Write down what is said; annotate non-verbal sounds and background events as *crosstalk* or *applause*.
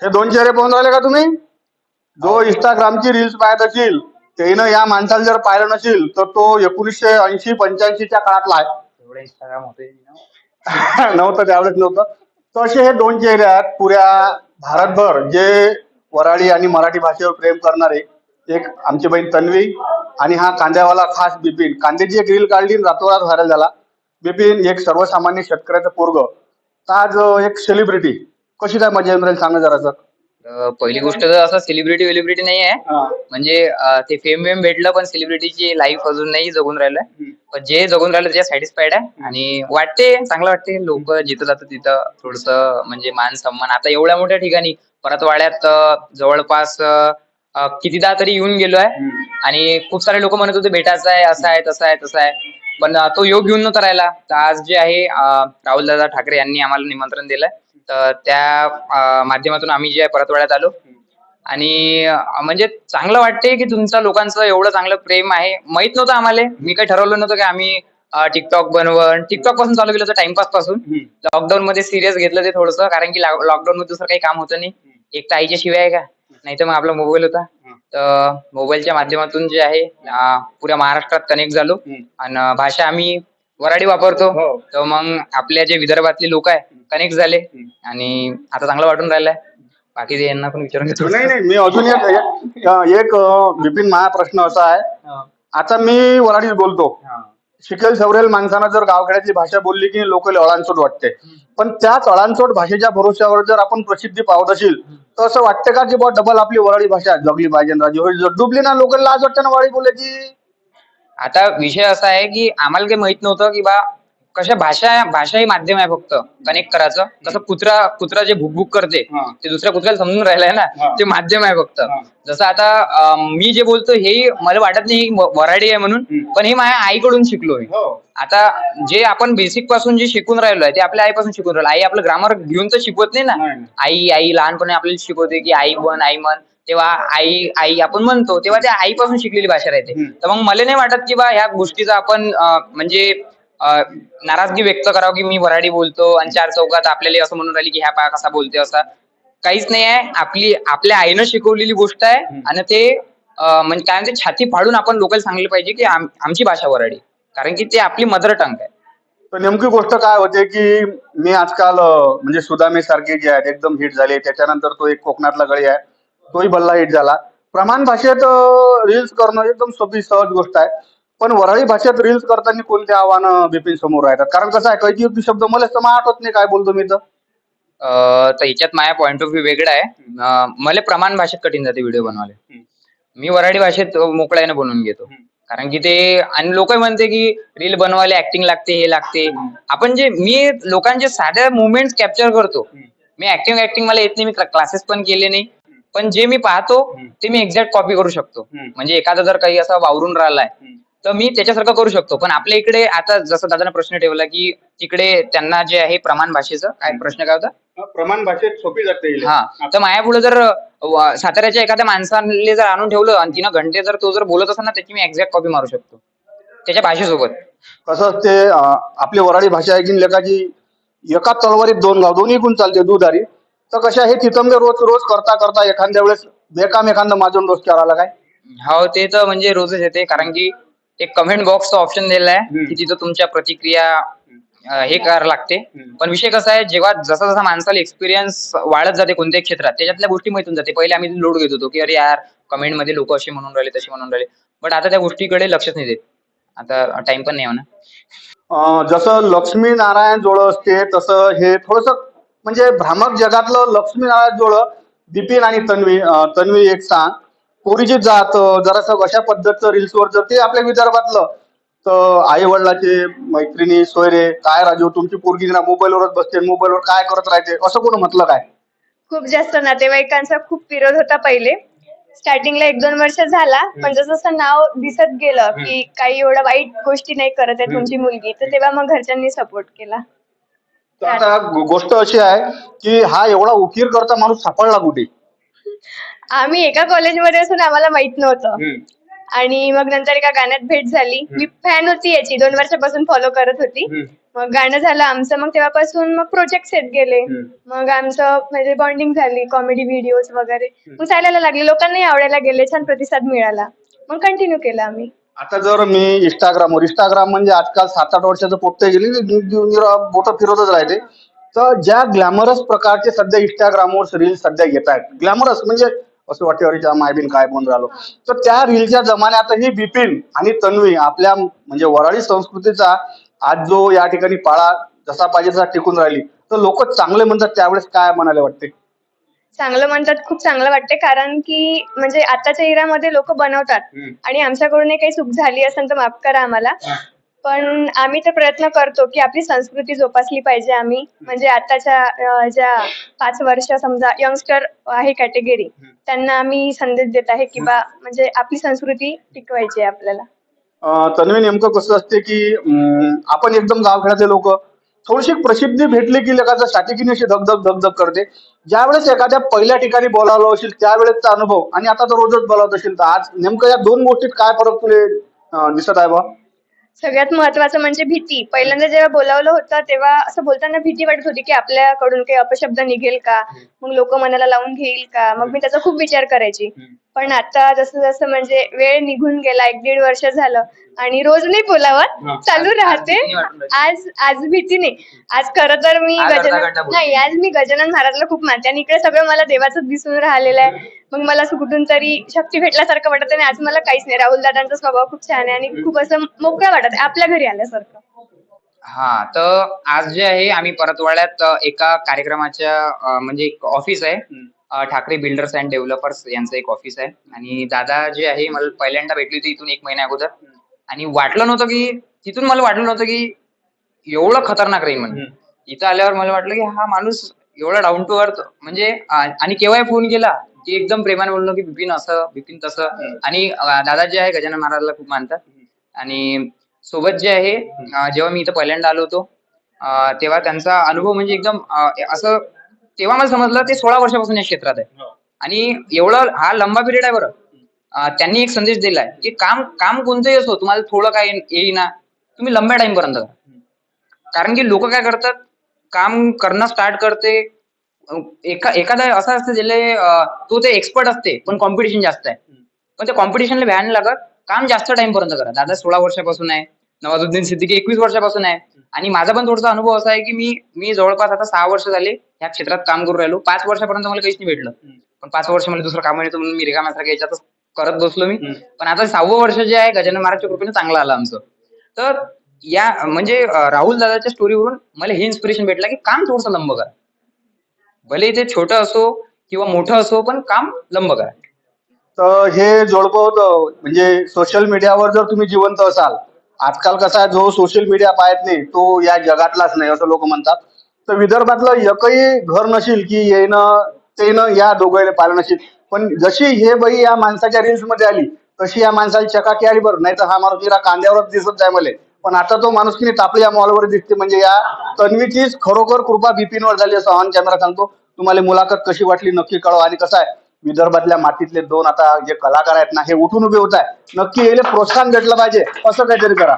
हे दोन चेहरे पाहून राहिले का तुम्ही? जो इंस्टाग्रामची रील्स पाहत असेल त्यानं या माणसाला जर पाहिलं नसेल तर तो एकोणीसशे ऐंशी पंच्याऐंशीच्या काळातला आहे. एवढं इंस्टाग्राम होते *laughs* नव्हतं त्यावेळेस नव्हतं. तर असे हे दोन चेहरे आहेत पुऱ्या भारतभर जे वराडी आणि मराठी भाषेवर प्रेम करणारे एक आमची बहीण तन्वी आणि हा कांद्यावाला खास बिपिन. कांद्याची एक रील काढली रातोरात व्हायरल झाला. बिपिन एक सर्वसामान्य शेतकऱ्याचं पोरग. आज एक सेलिब्रिटी कशी काय मजा येऊन राहील सांगा जरा सर पहिली गोष्ट तर असं सेलिब्रिटी वेलिब्रिटी नाही आहे. म्हणजे अं, ते फेम वेम भेटलं पण सेलिब्रिटीची लाईफ अजून नाही जगून राहिलं. पण जे जगून राहिलं त्याच्या सॅटिस्फाईड आहे. आणि वाटते चांगलं वाटते. लोक जिथं जातात तिथं थोडस म्हणजे मान सन्मान. आता एवढ्या मोठ्या ठिकाणी परतवाड्यात अं, जवळपास अं, अं, कितीदा तरी येऊन गेलोय. आणि खूप सारे लोक म्हणत होते भेटायचं आहे असं आहे तसं आहे तसं आहे. पण अं, तो योग घेऊन नव्हता राहिला. तर आज जे आहे राहुल दादा ठाकरे यांनी आम्हाला निमंत्रण दिलंय. तर त्या माध्यमातून आम्ही जे आहे परतवाड्यात आलो. आणि म्हणजे चांगलं वाटते की तुमचं लोकांचं एवढं चांगलं प्रेम आहे. माहीत नव्हतं आम्हाला. मी काही ठरवलं नव्हतं की आम्ही टिकटॉक बनवण. टिकटॉकपासून चालू केलं होतं टाइमपासपासून. लॉकडाऊन मध्ये सिरियस घेतलं ते थोडंसं कारण की लॉकडाऊन मध्ये दुसरं काही काम होतं नाही. एक तर आईच्या शिवाय आहे का? नाही तर मग आपला मोबाईल होता. तर मोबाईलच्या माध्यमातून जे आहे पुऱ्या महाराष्ट्रात कनेक्ट झालो. आणि भाषा आम्ही वराडी वापरतो. हो. तर मग आपल्या जे विदर्भातले लोक आहे कनेक्ट झाले आणि आता चांगलं वाटून राहिलंय. बाकी यांना पण विचारून घेतो. नाही नाही मी अजून एक एक- बिपिन माझा प्रश्न असा आहे. आता मी वराडीत बोलतो. शिकेल सवरेल माणसानं जर गावखेड्यातली भाषा बोलली की लोक अळांचोट वाटते. पण त्याच अळांचोट भाषेच्या भरोश्यावर जर आपण प्रसिद्धी पावत असेल तर असं वाटतं का की बा डबल आपली वराडी भाषा जगली पाहिजे ना राजी होईल? जर डुबली ना लोक लाज वाटते ना वराडी बोलायची. आता विषय असा आहे की आम्हाला काही माहीत नव्हतं की बा कशा भाषा भाषा ही माध्यम आहे फक्त कनेक्ट करायचं कसं कुत्रा कुत्रा जे भुकभुक करते हा. ते दुसऱ्या कुत्र्याला समजून राहिलंय हा. ना ते माध्यम आहे फक्त हा. जसं आता मी जे बोलतो हे मला वाटत नाही ही वराडी आहे म्हणून. पण हे माझ्या आईकडून शिकलो मी आता जे आपण बेसिकपासून जे शिकून राहिलो आहे ते आपल्या आईपासून शिकून राहिलो आई आपलं ग्रामर घेऊन तर शिकवत नाही ना. आई आई लहानपणी आपल्याला शिकवते की आई बन आई म्हण तेव्हा आई आई आपण म्हणतो तेव्हा त्या आईपासून शिकलेली भाषा राहते. तर मग मला नाही वाटत की बा ह्या गोष्टीचा आपण म्हणजे नाराजगी व्यक्त करावं की मी वराडी बोलतो आणि चार चौकात आपल्याला असं म्हणून राहिली की ह्या पा कसा बोलते असा. काहीच नाही आहे. आपली आपल्या आईनं शिकवलेली गोष्ट आहे आणि ते म्हणजे काय म्हणते छाती फाडून आपण लोकांना सांगले पाहिजे की आम- आमची भाषा वराडी कारण की ते आपली मदर टंग आहे. तर नेमकी गोष्ट काय होते की मी आजकाल म्हणजे सुदामे सारखे जे आहेत एकदम हिट झाले. त्याच्यानंतर तो एक कोकणातला गळी आहे. तोही बल्ला हिट झाला. प्रमाण भाषेत रील्स करणं एकदम सोपी सहज गोष्ट आहे. पण वराळी भाषेत रील्स करताना कोणते आव्हानं बिपिन समोर राहतात कारण कसं आहे काही युक्ती शब्द मला समा आठवत नाही काय बोलतो मी तर. अं, तर ह्याच्यात माझा पॉइंट ऑफ व्ह्यू वेगळा आहे. अं, मला प्रमाण भाषेत कठीण जाते व्हिडिओ बनवायला. हम्म. मी वराडी भाषेत मोकळ्याने बनवून घेतो. कारण की ते आणि लोक म्हणते की रील बनवायला ऍक्टिंग लागते हे लागते. आपण जे मी लोकांचे साध्या मुवमेंट कॅप्चर करतो. मी ऍक्टिंग ऍक्टिंग मला येत नाही मी क्लासेस पण केले नाही. पण जे मी पाहतो ते मी एक्झॅक्ट कॉपी करू शकतो. हम्म. म्हणजे एखादा जर काही असा वावरून राहिलाय तर मी त्याच्यासारखं करू शकतो. पण आपल्या इकडे आता जसं दादाने प्रश्न ठेवला की तिकडे त्यांना जे आहे प्रमाण भाषेचं काय प्रश्न काय होता? प्रमाण भाषेत सोपी जाते हा. तर माझ्या पुढे जर व- साताऱ्याच्या एखाद्या माणसाने जर आणून ठेवलं आणि तिनं घंटे जर तो जर बोलत असेल ना त्याची मी एक्झॅक्ट कॉपी मारू शकतो. त्याच्या भाषेसोबत. कसं असते अं, आपली वराडी भाषा आहे की लेखाची? एका तलवारीत दोन गाव दोन्ही गुण चालते दुधारी. तर कशा हे तिथंगे रोज रोज करता करता एखाद्या वेळेस बेकाम एखादा माझून रोज करायला काय? हो ते तर म्हणजे रोजच येते कारण की एक कमेंट बॉक्सचा ऑप्शन दिलेला आहे. की तिथं तुमच्या प्रतिक्रिया हे करावं लागते. पण विषय कसा आहे जेव्हा जसा जसा माणसाला एक्सपिरियन्स वाढत जाते कोणत्याही क्षेत्रात त्याच्यातल्या गोष्टी माहितून जाते. पहिले आम्ही लोड घेत होतो की अरे यार कमेंटमध्ये लोक अशी म्हणून राहिले तशी म्हणून राहिले. बट आता त्या गोष्टीकडे लक्षच नाही देत. आता टाइम पण नाही हो ना अं, जसं लक्ष्मी नारायण जोड असते तसं हे थोडस म्हणजे भ्रामक जगातलं लक्ष्मी नारायण जोड बिपिन आणि तन्वी तन्वी एक सांग. पोरीची जात जरासं अशा पद्धतीचं रील्सवर जर ते आपल्या विदर्भातलं तर आई वडिलाचे मैत्रिणी सोयरे काय राजू तुमची पोरगी ना मोबाईलवरच बसते मोबाईलवर काय करत राहते? असं कोण म्हटलं काय? खूप जास्त नातेवाईकांचा खूप विरोध होता पहिले. स्टार्टिंगला एक दोन वर्ष झाला पण जसं जसं नाव दिसत गेलं की काही एवढं वाईट गोष्टी नाही करत आहे तुमची मुलगी तर तेव्हा मग घरच्यांनी सपोर्ट केला. तर आता गो- गोष्ट अशी आहे की हा एवढा उकीर करता माणूस सापडला कुठे? आम्ही एका कॉलेजमध्ये असून आम्हाला माहीत नव्हतं. आणि मग नंतर एका गाण्यात भेट झाली. मी फॅन होती याची. दोन वर्षापासून फॉलो करत होती. मग गाणं झालं आमचं. मग तेव्हापासून मग प्रोजेक्ट सेट गेले. मग आमचं म्हणजे बॉन्डिंग झाली. कॉमेडी व्हिडिओज वगैरे. मग चालायला लागले. लोकांनाही आवडायला गेले. छान प्रतिसाद मिळाला. मग कंटिन्यू केलं आम्ही. आता जर मी इंस्टाग्रामवर इंस्टाग्राम म्हणजे आजकाल सात आठ वर्षाचं पोट्टे गेली बोट फिरवतच राहते तर ज्या ग्लॅमरस प्रकारचे सध्या इंस्टाग्रामवर रील सध्या येत आहेत. ग्लॅमरस म्हणजे असं वाटते अरे त्या मायबीन काय पण झालो तर त्या रीलच्या जमान्यातही बिपिन आणि तन्वी आपल्या म्हणजे वराळी संस्कृतीचा आज जो या ठिकाणी पाळा जसा पाहिजे तसा टिकून राहिली. तर लोक चांगले म्हणतात त्यावेळेस काय म्हणायला वाटते? चांगलं म्हणतात खूप चांगलं वाटते. कारण की म्हणजे आताच्या इरामध्ये लोक बनवतात. आणि आमच्याकडून काही चूक झाली असेल तर माफ करा आम्हाला. पण आम्ही तर प्रयत्न करतो की आपली संस्कृती जोपासली पाहिजे आम्ही. म्हणजे आताच्या अं, ज्या पाच वर्ष समजा यंगस्टर आहे कॅटेगरी त्यांना आम्ही संदेश देत आहे की बा म्हणजे आपली संस्कृती टिकवायची आहे आपल्याला. अं, तन्वी नेमकं कसं असते की अं, आपण एकदम गावखेड्यातले लोक थोडीशी प्रसिद्धी भेटली की लगाचं स्टॅटिकीने अशी धगधग धगधग करते. ज्यावेळेस एखाद्या पहिल्या ठिकाणी बोलावलं असेल त्यावेळेसचा अनुभव आणि आता तर रोजच बोलावत असेल तर आज नेमकं या दोन गोष्टीत काय फरक तुले अं, दिसत आहे बा? सगळ्यात महत्वाचं म्हणजे भीती. पहिल्यांदा जेव्हा बोलावलं होतं तेव्हा असं बोलताना भीती वाटत होती की आपल्याकडून काही अपशब्द निघेल का? मग लोक मनाला लावून घेईल का? मग मी त्याचा खूप विचार करायची. पण आता जसं जसं म्हणजे वेळ निघून गेला एक दीड वर्ष झालं आणि रोज नाही बोलावं चालू राहते. आज आज भीती नाही. आज खरं तर मी गजानन. नाही आज मी गजानन महाराजला खूप मानते आणि इकडे सगळं मला देवाचं दिसून राहिलेलं आहे. मग मला असं कुठून तरी शक्ती भेटल्यासारखं वाटत आणि आज मला काहीच नाही. राहुल दादांचा स्वभाव खूप छान आहे आणि खूप असं मोकळं वाटत आपल्या घरी आल्यासारखं. हा तर आज जे आहे आम्ही परतवाड्यात एका कार्यक्रमाच्या म्हणजे एक ऑफिस आहे. ठाकरे बिल्डर्स अँड डेव्हलपर्स यांचं एक ऑफिस आहे. आणि दादा जे आहे मला पहिल्यांदा भेटली होती इथून एक महिन्या अगोदर. आणि वाटलं नव्हतं की तिथून मला वाटलं नव्हतं की एवढं खतरनाक राहील म्हणून इथं आल्यावर मला वाटलं की हा माणूस एवढा डाऊन टू अर्थ म्हणजे आणि केव्हाही फोन केला की एकदम प्रेमाने बोललो की बिपिन असं बिपिन तसं. आणि दादा जे आहे गजानन महाराजला खूप मानतात. आणि सोबत जे आहे जेव्हा मी इथं पहिल्यांदा आलो होतो तेव्हा त्यांचा अनुभव म्हणजे एकदम असं तेव्हा मला समजलं ते सोळा वर्षापासून या क्षेत्रात आहे. आणि एवढं हा लंबा पिरियड आहे बरं. त्यांनी एक संदेश दिलाय की काम काम कोणतंही असो तुम्हाला थोडं काय येईना तुम्ही लंब्या टाइम पर्यंत करा कारण की लोक काय करतात काम करणं स्टार्ट करते. एका एखादा असं असतं ज्याले तो ते एक्सपर्ट असते पण कॉम्पिटिशन जास्त आहे. पण त्या कॉम्पिटिशनला नाही लागत काम जास्त टाइम पर्यंत करा. दादा सोळा वर्षापासून आहे. नवाजुद्दीन सिद्दीकी एकवीस वर्षापासून आहे. आणि माझा पण थोडासा अनुभव असा आहे की मी मी जवळपास आता सहा वर्ष झाले या क्षेत्रात काम करून राहिलो. पाच वर्षापर्यंत मला काहीच नाही भेटलं. पण पाच वर्ष मला दुसरं काम येतं म्हणून मी रिकाम्यासारखं याच्यातच करत बसलो मी. पण आता सहावं वर्ष जे आहे गजानन महाराजच्या कृपेने चांगलं आलं आमचं. तर या म्हणजे राहुल दादाच्या स्टोरीवरून मला हे इन्स्पिरेशन भेटलं की काम थोडंसं लंब करा. भले ते छोटं असो किंवा मोठं असो पण काम लंब करा. तर हे जोडपं होतं. म्हणजे सोशल मीडियावर जर तुम्ही जिवंत असाल आजकाल कसा आहे, जो सोशल मीडिया पाहत नाही तो या जगातलाच नाही असं लोक म्हणतात. तर विदर्भातलं एकही घर नशील की येणं तेनं या दोघांना पाहिलं नशील पण जशी हे बाई या माणसाच्या रील्समध्ये आली तशी या माणसाला चकाकी आली बरं. नाही तर हा माणूस जरा कांद्यावरच दिसत जाय मला. पण आता तो माणूस की नाही तापली या मॉलवर दिसते. म्हणजे या तन्वीचीच खरोखर कृपा बिपिनवर झाली असं ऑन कॅमेरा सांगतो. तुम्हाला मुलाखत कशी वाटली नक्की कळवा. आणि कसं आहे विदर्भातल्या मातीतले दोन आता जे कलाकार आहेत ना हे उठून उभे होत आहे नक्की याला प्रोत्साहन भेटलं पाहिजे असं काहीतरी करा.